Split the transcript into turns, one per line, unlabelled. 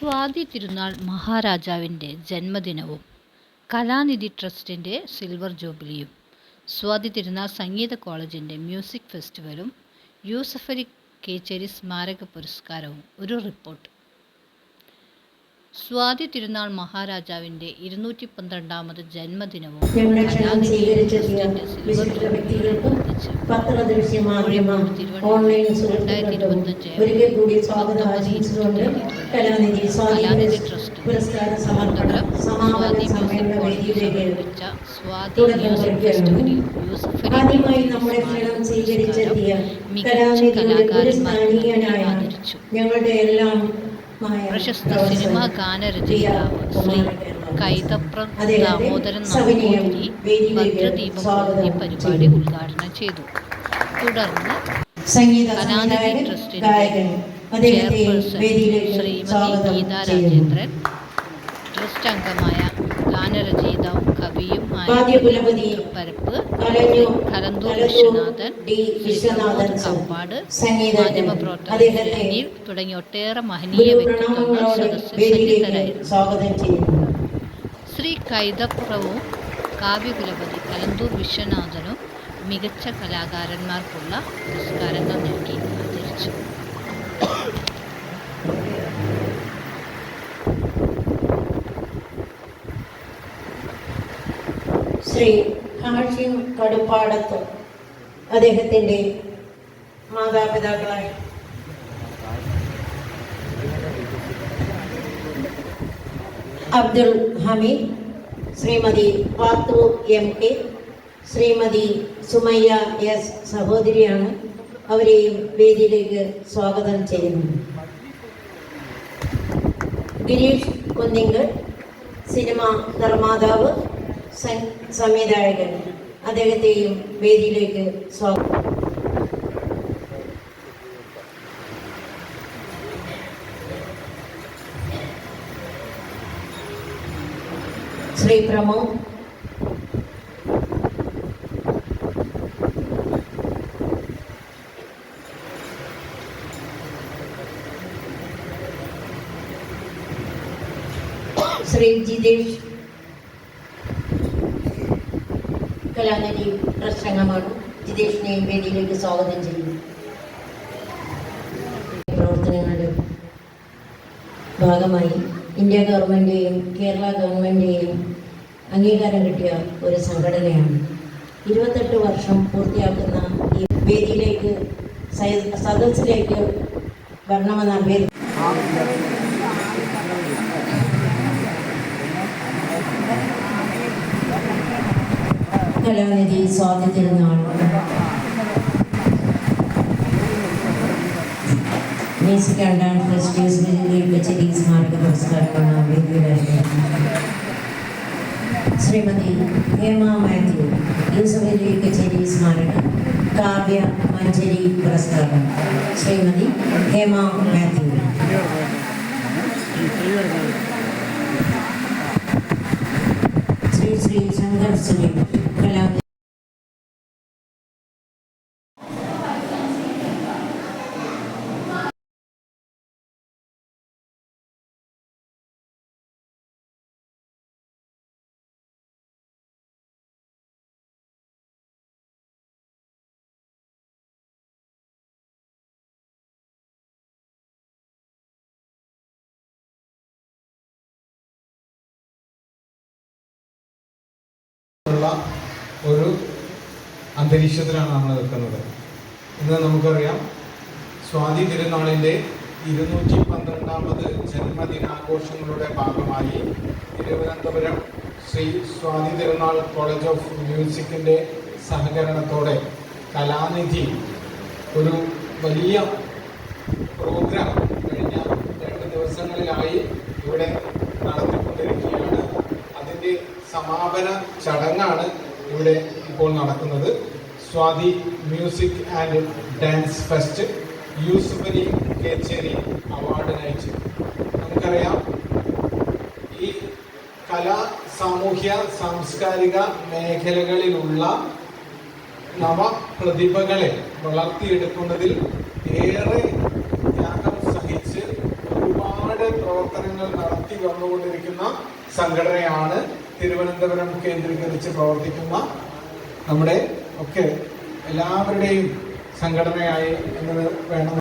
സ്വാതി തിരുനാൾ മഹാരാജാവിന്റെ ജന്മദിനവും കലാനിധി ട്രസ്റ്റിന്റെ സിൽവർ ജൂബിലിയും സ്വാതി തിരുനാൾ സംഗീത കോളേജിന്റെ മ്യൂസിക് ഫെസ്റ്റിവലും യൂസഫലി കേച്ചേരി സ്മാരക പുരസ്കാരവും. ഒരു റിപ്പോർട്ട്. സ്വാതി തിരുനാൾ മഹാരാജാവിന്റെ ഇരുന്നൂറ്റി പന്ത്രണ്ടാമത് ജന്മദിനവും കലാനിധി ട്രസ്റ്റ് സ്വാതി മ്യൂസിക് സ്വാതി. ഫെസ്റ്റിവലിൽ മികച്ച കലാകാരന്മാരെ ആദരിച്ചു
ഞങ്ങളുടെ എല്ലാം
പ്രശസ്ത സിനിമ ഗാനരചയിതാവ് ശ്രീ കൈതപ്രം ദാമോദരൻ നമ്പൂതിരി ഭദ്രദീപം ഈ പരിപാടി ഉദ്ഘാടനം ചെയ്തു. തുടർന്ന് കലാനിധി ട്രസ്റ്റിന്റെ ചെയർപേഴ്സൺ ശ്രീമതി ഗീതാ രാജേന്ദ്രൻ ട്രസ്റ്റ് അംഗമായ ഗാനരചയിതാവും
കവിയും
പരപ്പ് കലന്തൂർ വിശ്വനാഥൻ
വിശ്വനാഥൻ
കമ്പാട് അനിൽ തുടങ്ങിയ ഒട്ടേറെ മഹനീയ വ്യക്തിത്വങ്ങൾ സദസ്സിൽ സന്നിഹിതരായിരുന്നു ശ്രീ കാവ്യകുലപതി കലന്തൂർ വിശ്വനാഥനും മികച്ച കലാകാരന്മാർക്കുള്ള പുരസ്കാരങ്ങൾ നൽകി ആദരിച്ചു
ശ്രീ ഹാഷിം കടുപ്പാടത്ത് അദ്ദേഹത്തിന്റെ മാതാപിതാക്കളായി. Abdul Hameed Shrimati Pathu M K Shrimati Sumayya S സഹോദരിയാണ് അവരെയും വേദിയിലേക്ക് സ്വാഗതം ചെയ്യുന്നു ഗിരീഷ് കുന്നിങ്കൽ സിനിമ നിർമ്മാതാവ് സംവിധായകൻ അദ്ദേഹത്തെയും വേദിയിലേക്ക് സ്വാഗതം. ശ്രീ പ്രമോദ് ശ്രീ ജിതേഷ്. കലാനിധി ട്രസ്റ്റ് ജിതേഷിനെയും വേദിയിലേക്ക് സ്വാഗതം ചെയ്യുന്നു. പ്രവർത്തനങ്ങളുടെ ഭാഗമായി ഇന്ത്യ ഗവൺമെന്റെയും കേരള ഗവൺമെന്റെയും അംഗീകാരം കിട്ടിയ ഒരു സംഘടനയാണ്. ഇരുപത്തെട്ട് വർഷം പൂർത്തിയാക്കുന്ന ഈ വേദിയിലേക്ക് സദസ്സിലേക്ക് വരണമെന്ന് അഭ്യർത്ഥി Kalanidhi Swathi Thirunal music and dance festivals Kechery സ്മാരക പുരസ്കാരമാണ് ശ്രീമതി ഹേമ മാത്യു യൂസഫലി കച്ചേരി സ്മാരക കാവ്യ മഞ്ചരി പുരസ്കാരം. ശ്രീമതി ഹേമ മാത്യു. ശ്രീ ശ്രീ ശങ്കർ സുനിൽ. കലാ
ഉള്ള ഒരു അന്തരീക്ഷത്തിലാണ് നമ്മൾ നിൽക്കുന്നത്. ഇന്ന് നമുക്കറിയാം സ്വാതി തിരുനാളിന്റെ ഇരുന്നൂറ്റി പന്ത്രണ്ടാമത് ജന്മദിനാഘോഷങ്ങളുടെ ഭാഗമായി തിരുവനന്തപുരം ശ്രീ സ്വാതി തിരുനാൾ കോളേജ് ഓഫ് മ്യൂസിക്കിന്റെ സഹകരണത്തോടെ കലാനിധി ഒരു വലിയ പ്രോഗ്രാം കഴിഞ്ഞ രണ്ട് ദിവസങ്ങളിലായി ഇവിടെ നടത്തിക്കൊണ്ടിരിക്കുകയാണ്. അതിന്റെ സമാപന ചടങ്ങാണ് ഇവിടെ ഇപ്പോൾ നടക്കുന്നത്. Swathi music and dance fest Yusufali Kechery award നയിച്ചു നമുക്കറിയാം ഈ കലാ സാമൂഹ്യ സാംസ്കാരിക മേഖലകളിലുള്ള നവപ്രതിഭകളെ വളർത്തിയെടുക്കുന്നതിൽ ഏറെ ത്യാഗം സഹിച്ച് ഒരുപാട് പ്രവർത്തനങ്ങൾ നടത്തി വന്നുകൊണ്ടിരിക്കുന്ന സംഘടനയാണ് തിരുവനന്തപുരം കേന്ദ്രീകരിച്ച് പ്രവർത്തിക്കുന്ന നമ്മുടെ ഒക്കെ എല്ലാവരുടെയും സംഘടനയായി എന്നത് വേണം